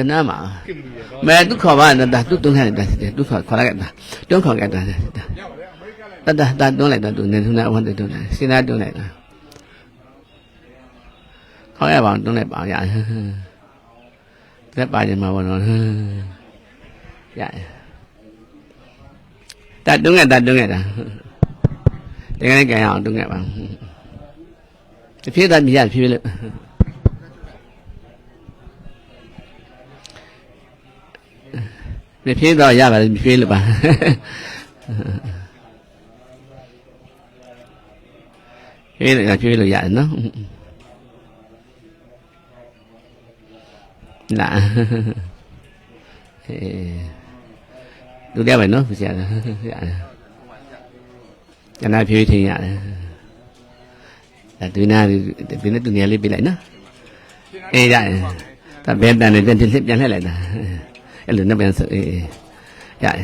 ယ်နာမှာမဲသူခေါ်ပါနဲ့ဒါသူတွန်းခဲ့တယ်သူခေါ်ခေါ်လိုက်တာတွန်းခေါ်ခဲ့တာတတတတွန်းလိုက်တာသူနေသူနဲ့အဝန်တွန်းလိုက်စဉ်းစားတွန်းလိုက်တာခေါ်ရပါတွန်းလိုက်ပါရသက်ပါကြမှာဘောနော်ရတတွန်းခဲ့တတွန်းခဲ့တာတကယ်ကြင်အောင်တွန်းခဲ့ပါတဖြည်းသားမြည်ရဖြည်းဖြ ည်းလို့မဖြေးတော့ရပါတယ်မဖြေးလို့ပါဖြေးလို့ရဖြေးလို့ရတယ်နော်လာအေးလူရပါနော်ဆရာရတယ်ကျန်တာဖြေးထင်းရတယ်ဒါဒီနာဒီနေ့တူနေလေးပြလိုက်နော်အေးရတယ်ဒါဘယ်တန်နေပြန်ပြန်လှည့်လိုက်တာ အဲ့လိုနှစ်ပြန်ဆိုအေးအေးရရ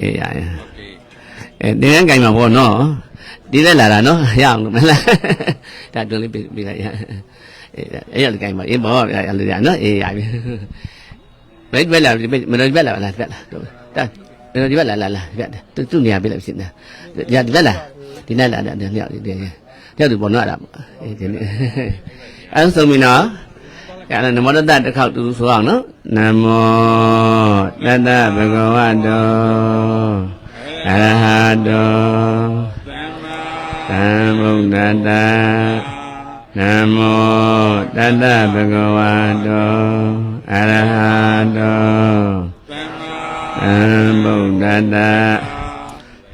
အေးရရအဲတင်းကင်မှာပေါ့နော်ဒီလက်လာတာနော်ရအောင်လို့မလားဒါတွန်းလေးပြလိုက်ရအေးအဲ့ရကင်မှာအေးဘောရရလို့ရနော်အေးရပြီဘယ်ဘက်လာမလို့ဘက်လာလားဘက်လာတာဒီဘက်လာလာလာဘက်သူသူနေရာပြလိုက်ဖြစ်နေတာရဒီဘက်လာဒီနဲ့လာတယ်ညောက်ဒီတဲ့သူပေါ်တော့တာအေးဒီနေ့အဲ့ဆိုမင်းနော် အဲ့ဒါနမောတတတစ်ခေါက်တူဆိုအောင်နော်နမောတတဘဂဝတောအရဟတောသမ္ဗုဒ္ဓတ္တနမောတတဘဂဝတောအရဟတောသမ္ဗုဒ္ဓတ္တ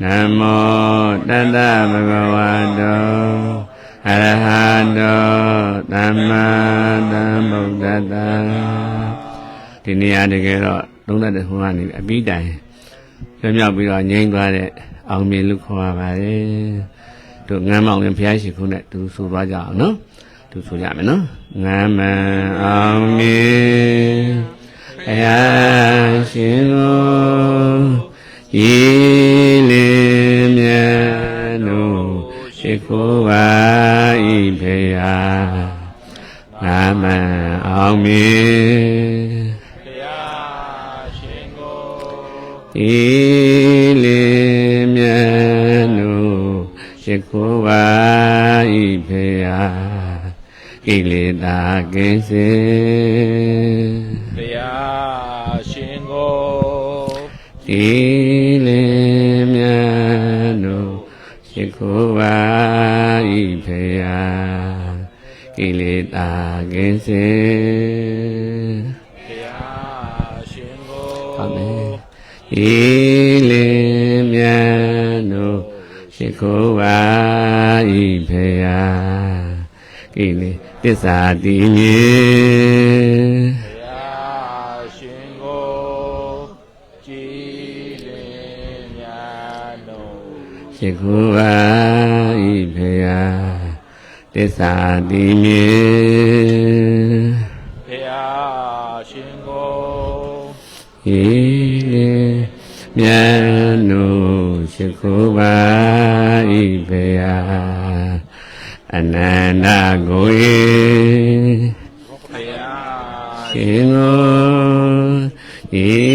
နမောတတဘဂဝတော အရဟတောသမ္မာသမ္ဗုဒ္ဓတ္တဒီနေရာတကယ်တော့လုံးတဲ့ဟိုကနေအပြီးတိုင်ပြမြောက်ပြီးတော့ငြိမ်းသွားတဲ့အောင်မြင်လို့ခေါ်ရပါတယ်တို့ငမ်းမောင်ရင်ဘုရားရှိခိုးနဲ့သူဆိုသွားကြအောင်နော်သူဆိုကြမယ်နော်ငမ်းမန်အောင်မြင်ဘုရားရှင်ကိုရည်လင်းမြတ်တို့ ရှိခိုးပါဤဖေဟာငမ်းမန်အောင်မြင်တရားရှင်ကိုဤလင်းမြတ်တို့ရှိခိုးပါဤဖေဟာကိလေသာကင်းစေတရားရှင်ကိုဤလင်းမြတ်တို့ရှိခိုးပါ ဤဖေဟာကိလေသာကင်းစေတရားရှင်ကိုအာမင်ဤလင်းမြတ်တို့ရှိခိုးပါဤဖေဟာကိလေသစ္စာတည်မြဲ ရှိခိုးပါဤဖေဟာသစ္စာတည်မြဲတရားရှင်ကိုဤလင်းမြတ်တို့ရှိခိုးပါဤဖေဟာအနန္တကိုယ်တရားရှင်ကိုဤ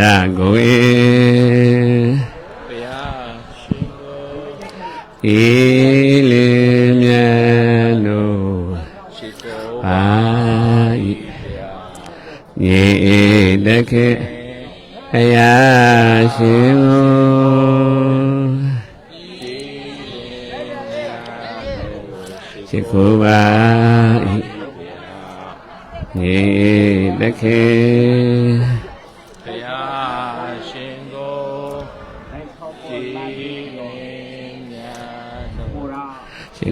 တကိုယ်တရားရှင်ကိုဤလင်းမြတ်တို့ရှိကိုပါဤတရားညီတခေအယာရှင်ကိုကြည်လင်များတို့ရှိရှိခိုးပါဤညီတခေ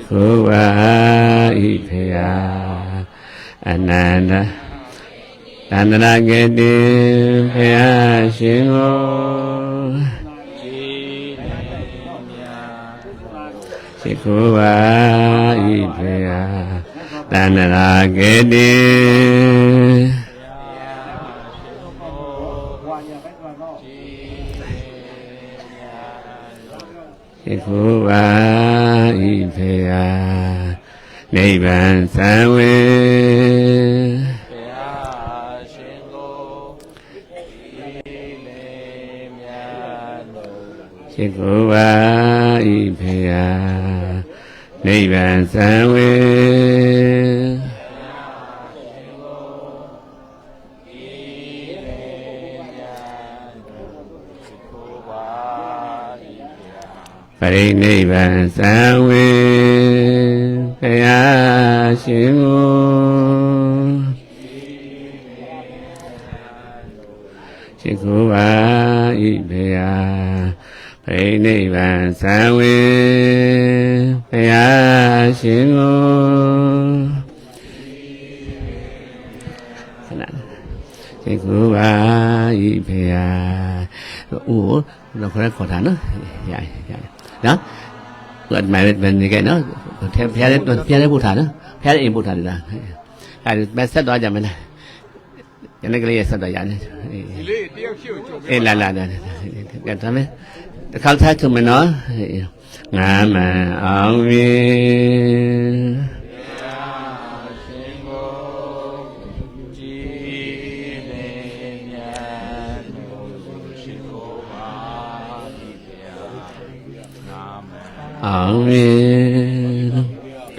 ရှိခိုးပါဤဖေယအနန္တသန္တရာကေတိဖေယရှင်ကိုကြည်လင်များတို့ရှိခိုးပါဤဖေယသန္တရာကေတိကြည်လင်များတို့ရှိခိုးပါဤ ဖေယာနိဗ္ဗာန်သံဝေဘုရားရှင်ကိုဤလေးမြတ်တို့ရှိခိုးပါဤဖေယာနိဗ္ဗာန်သံဝေ ရိနိဗ္ဗာန်သံဝေဘုရားရှင်ကိုရှိခိုးပါဤဘုရားပရိနိဗ္ဗာန်သံဝေဘုရားရှင်ကိုခဏရှိခိုးပါဤဘုရားဟိုတော့ခေါ်ခေါ်တာနော်ရရရ နော်ဘယ်မှာဘယ်နေကြနော်ဖျားဖျားတဲ့ဖျားတဲ့ပို့ထားနော်ဖျားတဲ့အိမ်ပို့ထားတယ်လားအဲဘယ်ဆက်သွားကြမလားညနေကလေးဆက်သွားရတယ်ဒီလေးတယောက်ရှိကိုကြုံအေးလာလာလာကဲဒါမဲ့တစ်ခါထားချုံမနော်ငါမအောင်ပြီ အောင်ပြီဘု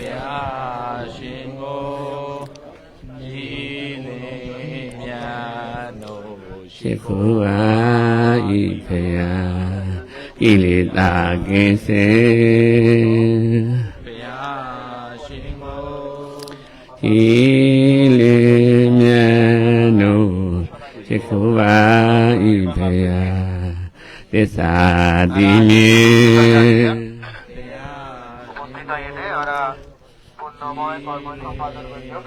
ရားရှင်ကိုကြည်လေးမြတ်တို့ရှိရှိခိုးပါဤဖေယဣလေတာကင်းစေဘုရားရှင်ကိုဤလေမြတ်တို့ရှိခိုးပါဤဖေယသစ္စာတိမြေ ဘုရား နေတာရင်လည်းအာရာ ဘုန်းတော်မောကောကောပါတော်ကိုပြော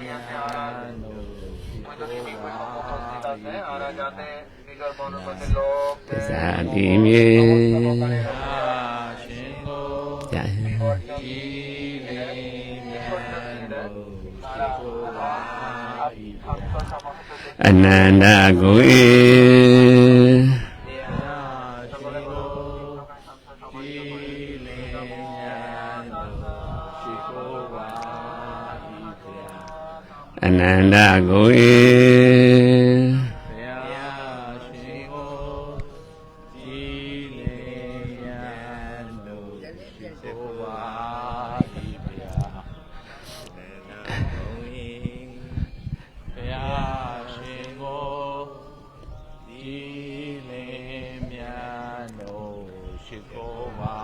နန္တကိုဧဘုရားရှင်ကိုကြည်လေးမြတ်တို့ရှိကိုပါဤဘုရားဘုရားရှင်ကိုကြည်လေးမြတ်တို့ရှိကိုပါ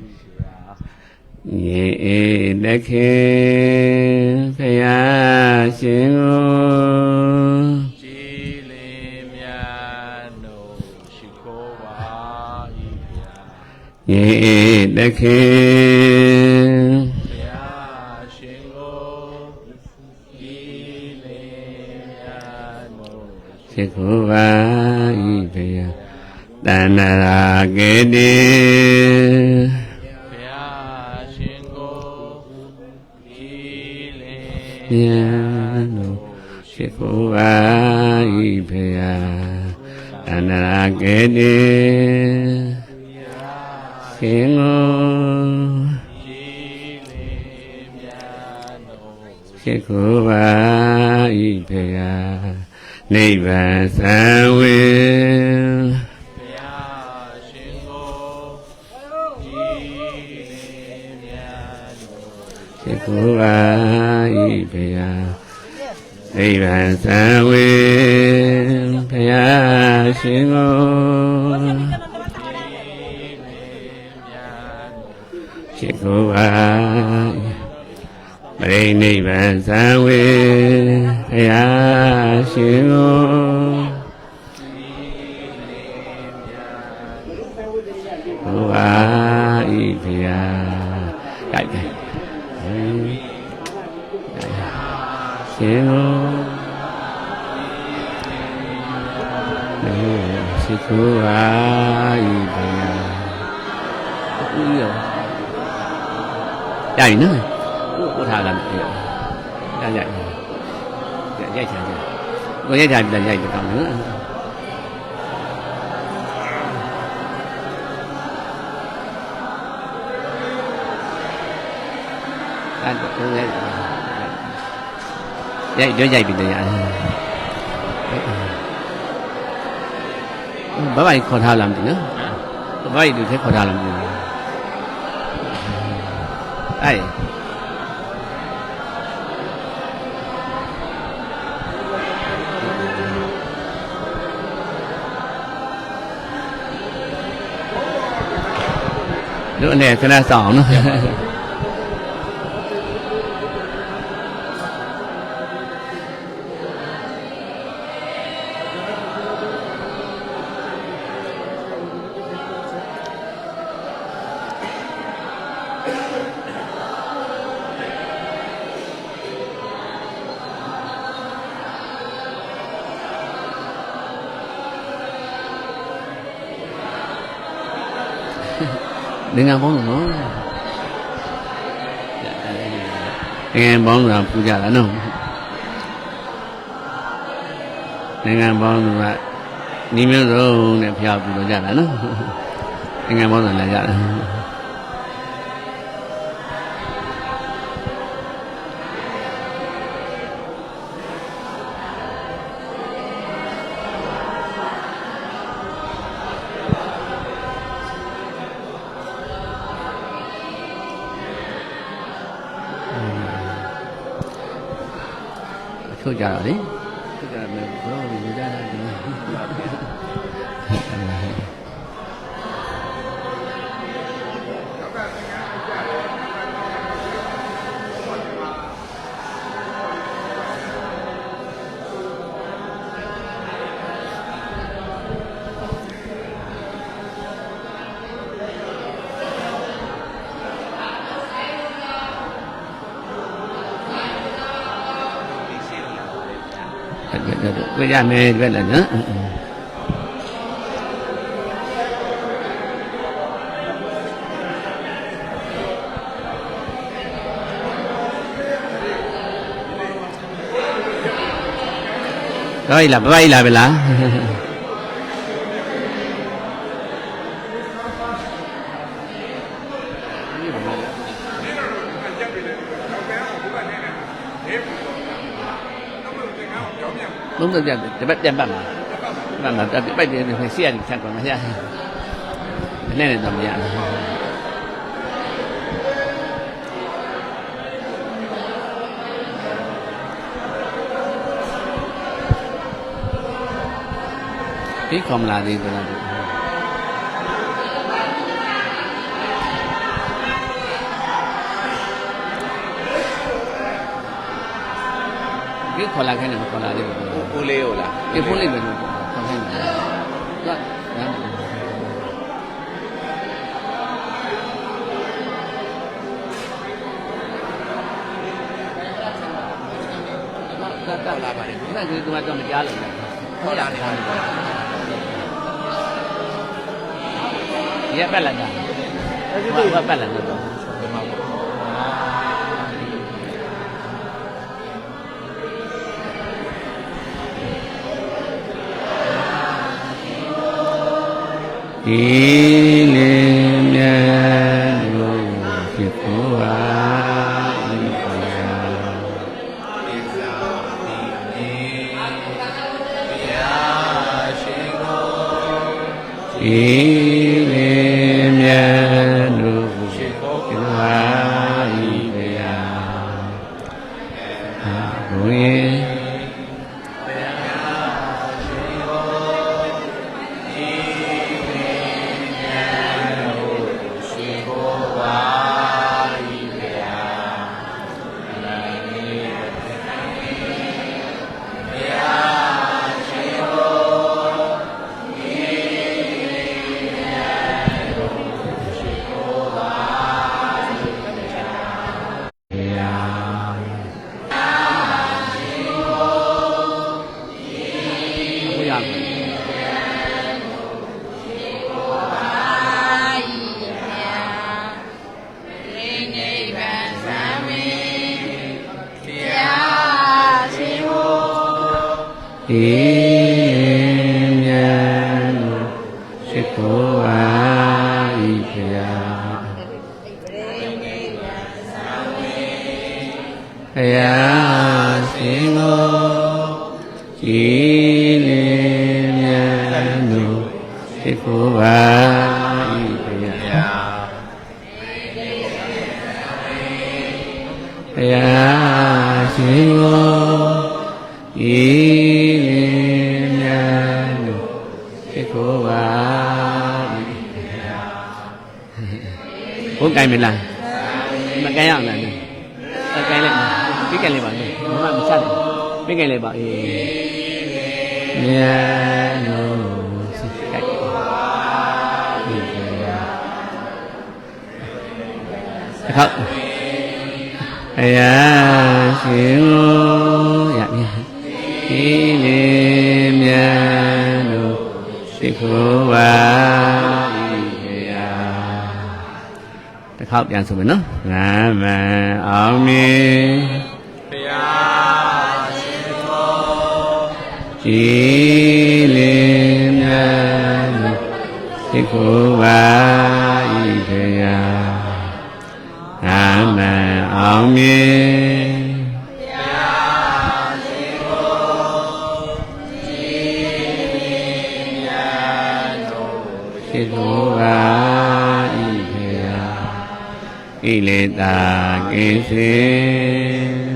ဤဘုရားယေဧတခေ ပါဤဘုရားယေဧတခေဘုရားရှင်ကိုကြည်လေးမြတ်တို့ရှိခိုးပါဤဖယားတဏ္ဍရာကေတိဘုရားရှင်ကိုကြည်လေးမြတ်တို့ရှိခိုးပါဤ ဖယားတဏ္ဍရာကေတိရှင်ကိုကြည်လေးမြတ်တို့ရှိခိုးပါဤဖေယနိဗ္ဗာန်သံဝေဘုရားရှင်ကိုကြည်လေးမြတ်တို့ရှိခိုးပါဤဖေယ နိဗ္ဗာန်သံဝေဖေယရှင်ကိုရှိခိုးပါပရိနိဗ္ဗာန်သံဝေဖေယရှင်ကိုဘုရားဤဖေယကြိုက်တယ်ရှင်ကို su a di đà dài nữa có thà làm gì ra dạy dạy dạy dạ, thà dạy có dạy thà dạy dạy còn nữa. Anh cũng dạy dạy đứa dạy bình thường dạy ယ်ရိုက်တယ်ကောင်းနော်အဲ့တော့ရိုက်ရိုက်ရိုက်ပြီးတရားဘာဘာခေါ်ထားလားမသိနော်ဘာဘာဒီထဲခေါ်ထားလားမသိဘူးအဲ့တို့အနေခဏဆောင်အောင်နော် နိုင်ငံပေါင်းစုံနော်နိုင်ငံပေါင်းစုံကပူကြတာနော်နိုင်ငံပေါင်းစုံကနီးမျိုးစုံနဲ့ဖျားပူလို့ကြတာနော်နိုင်ငံပေါင်းစုံလာကြတာ ထုတ်ကြတော့လေထုတ်ကြမယ်ဘရောနေကြတာဒီ ပြကြမယ်ပြလည်း နော်တော့လာဘဘလာပဲလားလုံးတော့ပြတပတ်ပြန်ပတ်မှာပတ်မှာပတ်ပတ်ပြန်ပြန်စီရချက်ကွာမရနဲ့နဲ့တော့မရဒီကမ္လာဒီကလာဒီခေါ်လာခဲ့တယ်ခေါ်လာ တယ်ကိုလေးကိုလားဒီဖုန်းလေးပဲလို့ခေါ်ခိုင်းတယ်လာလာတက်တက်လာပါတယ်ဒီကနေ့ဒီမှာတော့မကြားလို့လေဟုတ်လားနေပါရက်ပတ်လာတာအဲ့ဒီကပတ်လာတော့ ဒီလေမြတ်လို့ဖြစ်ကိုပါဤပါယဒီသာဒီနေတရားရှိကိုဤလေ ဤ ပြကိုင်လိုက်ပါအေးမြတ်လို့စိတ်ကိုက်အခါအရာရှင်ကိုရပြီဒီလေမြတ်လို့စိတ်ကိုပါဤရာတစ်ခေါက်ပြန်ဆိုမယ်နော်ငါမအောင်မီဘု ကြည်လင်မြတ်လို့စိတ်ကိုပါဤရာငါမအောင်မီစေတောပါဤခေယဣလေတာကိစေ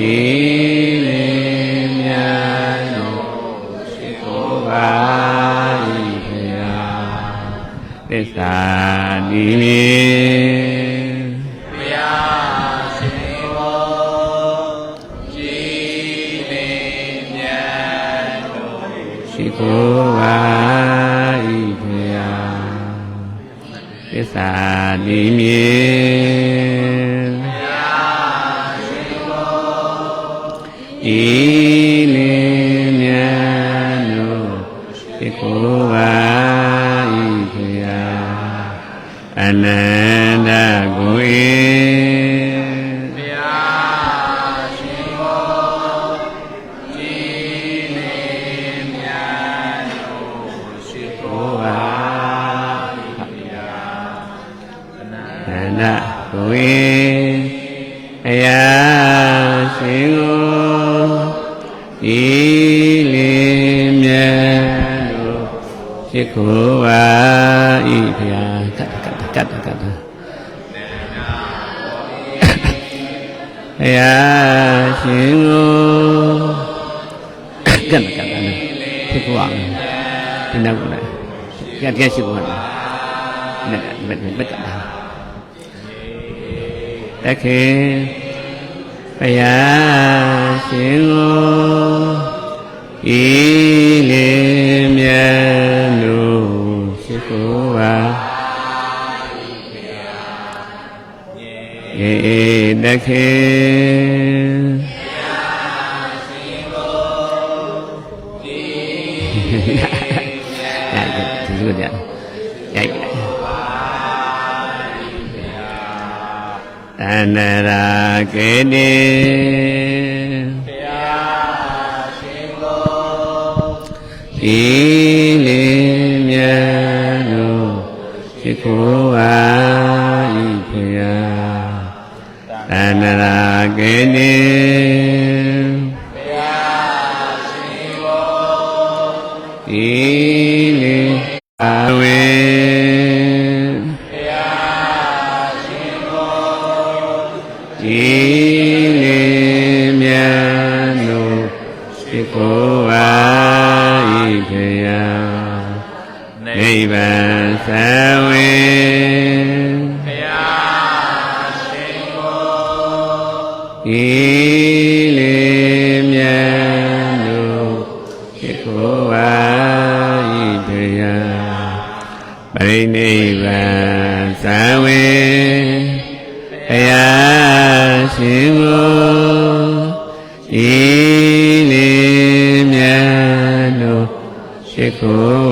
ကြည်လင်မြတ်တို့စေတောပါဤခေယသစ္စာဒီမီဘုရားရှင်ကိုကြည်လင်မြတ်တို့ရှိခိုးပါဤခေယသစ္စာဒီမြေ အ ကတ်ကတ်ရှိကိုတယ်နဲ့ဘယ်ဘယ်ကတ်တာတခေဘုရားရှင်ကိုဤလေမြတ်လို့ရှိခိုးပါယေတခေ ရာကေတိဘုရားရှင်ကိုဤလေမြတ်တို့ရှိခိုးပါဤဖေယတဏရာကေတိ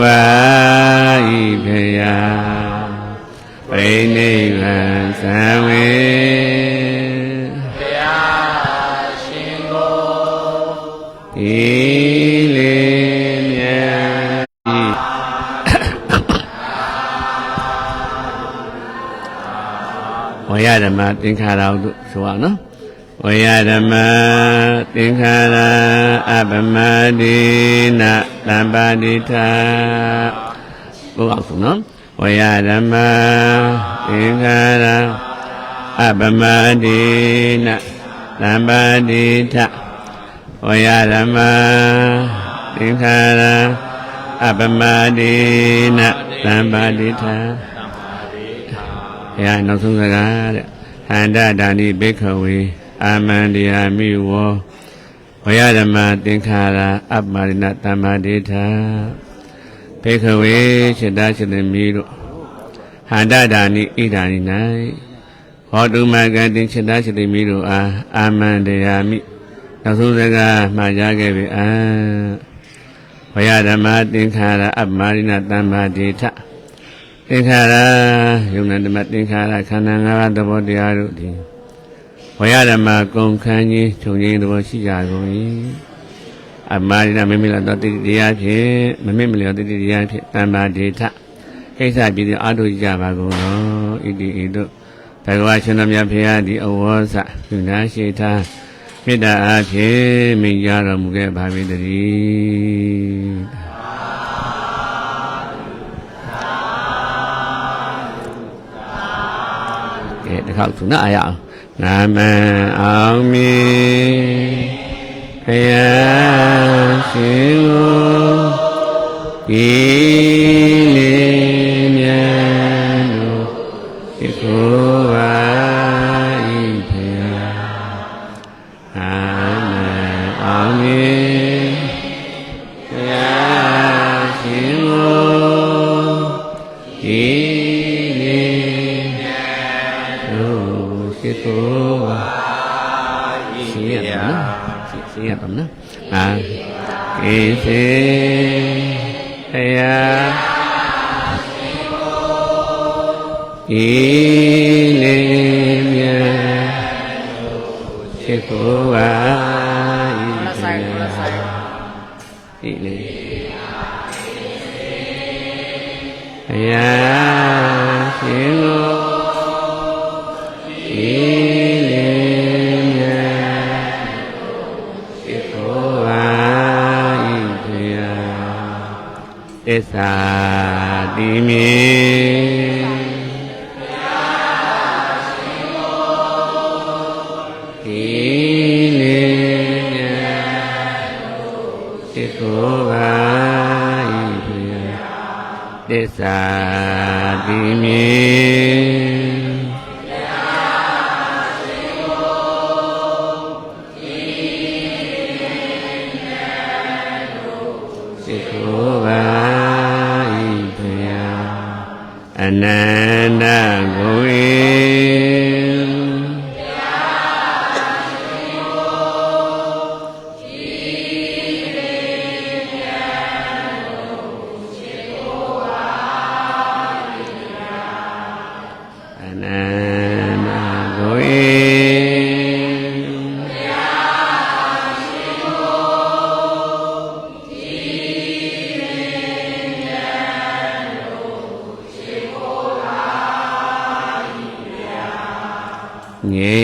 ပါဤဖေယပရိနိဗ္ဗာန်သဝေဘုရားရှင်ကိုဤလေမြတ်ဝေယဓမ္မသင်္ခါရတို့ဆိုအောင်နော်ဝေယဓမ္မ သင်္ခါရအပမတိနာတမ္ပါတိထာဘုရားဆိုနော်ဝေယဓမ္မသသင်္ခါရအပမတိနသံပါတိထဝရဓမ္မသင်္ခါရအပမတိနသံပါတိထသမ္မာရိထာဘုရားနောက်ဆုံးစကားတဲ့ဟန္တဒါနိဘိခဝေအာမန္တယာမိဝော ဝယဓမ္မသင်္ခါရအပ္မာရိဏတမ္မာဒိဋ္ဌာဘိခဝေစိတ္တစိတ္တမိတို့ဟန္တဒါနိဣဒာနိ၌ဟောတုမကတိစိတ္တစိတ္တမိတို့အားအာမန္တယာမိနောက်ဆုံးစကားမှာကြားခဲ့ပြီအာဝယဓမ္မသင်္ခါရအပ္မာရိဏတမ္မာဒိဋ္ဌာသင်္ခါရယုံနာဓမ္မသင်္ခါရခန္ဓာ၅ပါးသဘောတရားတို့သည် ဝရဓမ္မကုန်ခန်းကြီးခြုံငင်းသဘောရှိကြကုန်၏အမာရိဏမိမိလာသောတိတိတရားဖြင့်မမိမလျောတိတိတရားဖြင့်တမ္မာဒေထကိစ္စပြည်သည်အာထုကြပါကုန်သောဣတိဣတုဘဂဝါရှင်တော်မြတ်ဖေဟာဒီအဝေါဇပြုနာရှိတာမေတ္တာအားဖြင့်မိကြတော်မူခဲ့ပါပြီတည်းကဲတစ်ခေါက်သူနားရအောင် နာမံအောင်မီဖယားရှင်ကိုဤလေးမြတ်တို့ဒီကိုပါ စေဖယားဤလေးမြတ်ရှိကိုပါဤဖယားဤလေးဘုရားရှင် စ္စာတိမေဤလေးမြတ်ရှိကိုပါဤဘုရားသစ္စာတိမေ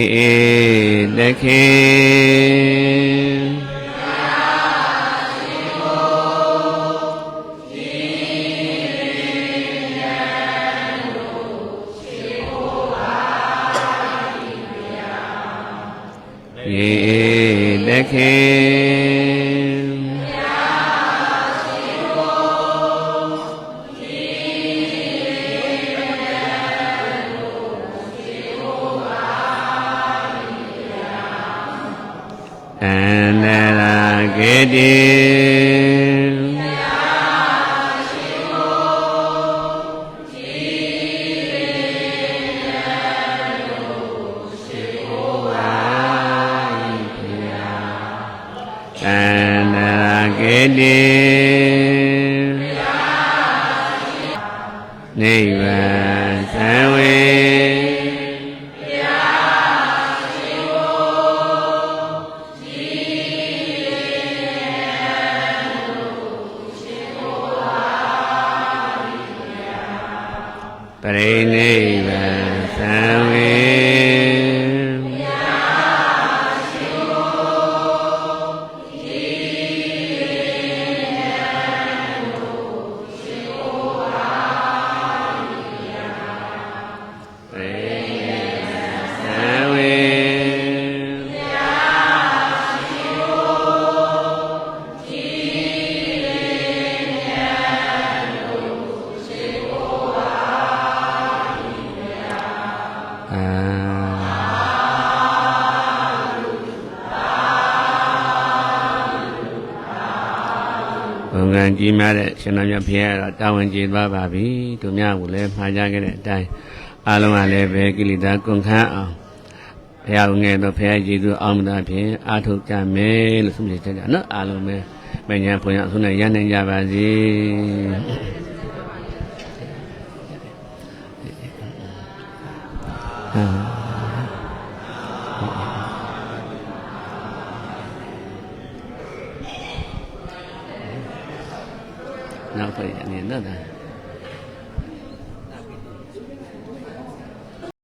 ဧတခေငြိဧတခေ တိအန္တရာကေတိနိဗ္ဗာန် န်ကြီးမားတဲ့ရှင်တော်မြတ်ဖရာတော့တာဝန်ကျေသွားပါပြီတို့များကိုလည်းမှားကြခဲ့တဲ့အတိုင်းအားလုံးကလည်းပဲကိလေသာကုန်ခန်းအောင်ဘုရားငယ်တော့ဖရာကျေးဇူးအောင်မသာဖြင့်အာထုတ်ကြမယ်လို့ဆုံးဖြတ်ချက်ကြနော်အားလုံးပဲမညာဖွင့်ရဆုံးနဲ့ရနိုင်ကြပါစေ